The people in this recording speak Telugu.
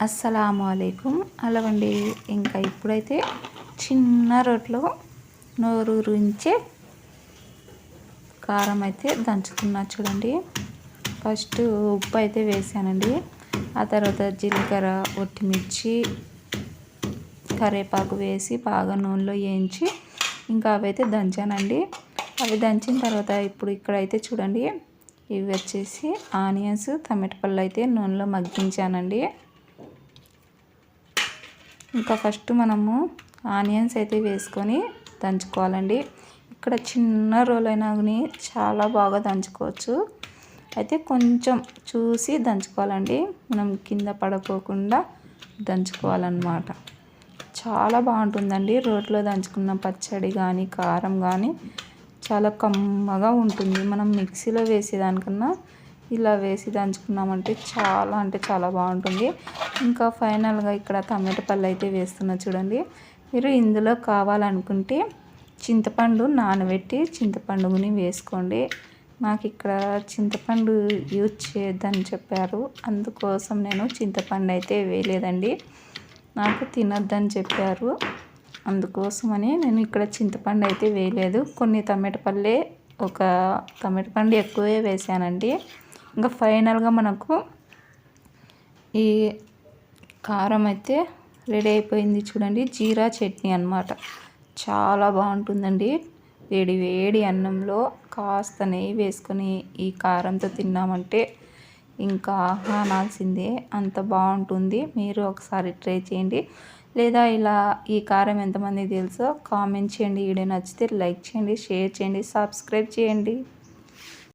అస్సలాము అలైకుం అలాగండి ఇంకా ఇప్పుడైతే చిన్న రొట్టెలో రుంచే కారం అయితే దంచుతున్నా చూడండి. ఫస్ట్ ఉప్పు అయితే వేసానండి. ఆ తర్వాత జీలకర్ర ఒట్టిమిర్చి కరివేపాకు వేసి బాగా నూనెలో వేయించి ఇంకా అవైతే దంచానండి. అవి దంచిన తర్వాత ఇప్పుడు ఇక్కడైతే చూడండి. ఇవి వచ్చేసి ఆనియన్స్ టమాటా పళ్ళు అయితే నూనెలో మగ్గించానండి. ఇంకా ఫస్ట్ మనము ఆనియన్స్ అయితే వేసుకొని దంచుకోవాలండి. ఇక్కడ చిన్న రోల్ అయినా కానీ చాలా బాగా దంచుకోవచ్చు. అయితే కొంచెం చూసి దంచుకోవాలండి. మనం కింద పడకోకుండా దంచుకోవాలన్నమాట. చాలా బాగుంటుందండి. రోట్లో దంచుకున్న పచ్చడి కానీ కారం కానీ చాలా కమ్మగా ఉంటుంది. మనం మిక్సీలో వేసేదానికన్నా ఇలా వేసి దంచుకున్నామంటే చాలా అంటే చాలా బాగుంటుంది. ఇంకా ఫైనల్గా ఇక్కడ టమాటా పళ్ళు అయితే వేస్తున్నా చూడండి. మీరు ఇందులో కావాలనుకుంటే చింతపండు నానబెట్టి చింతపండుని వేసుకోండి. నాకు ఇక్కడ చింతపండు యూజ్ చేయొద్దని చెప్పారు. అందుకోసం నేను చింతపండు అయితే వేయలేదండి. నాకు తినొద్దని చెప్పారు. అందుకోసమని నేను ఇక్కడ చింతపండు అయితే వేయలేదు. కొన్ని టమాటా పళ్ళే ఒక టమాటా పండు ఎక్కువే వేసానండి. ఇంకా ఫైనల్గా మనకు ఈ కారం అయితే రెడీ అయిపోయింది చూడండి జీరా చట్నీ అనమాట చాలా బాగుంటుందండి. వేడి వేడి అన్నంలో కాస్త నెయ్యి వేసుకొని ఈ కారంతో తిన్నామంటే ఇంకా ఆహ్వానాల్సిందే అంత బాగుంటుంది. మీరు ఒకసారి ట్రై చేయండి. లేదా ఇలా ఈ కారం ఎంతమంది తెలుసో కామెంట్ చేయండి. వీడియో నచ్చితే లైక్ చేయండి షేర్ చేయండి సబ్స్క్రైబ్ చేయండి.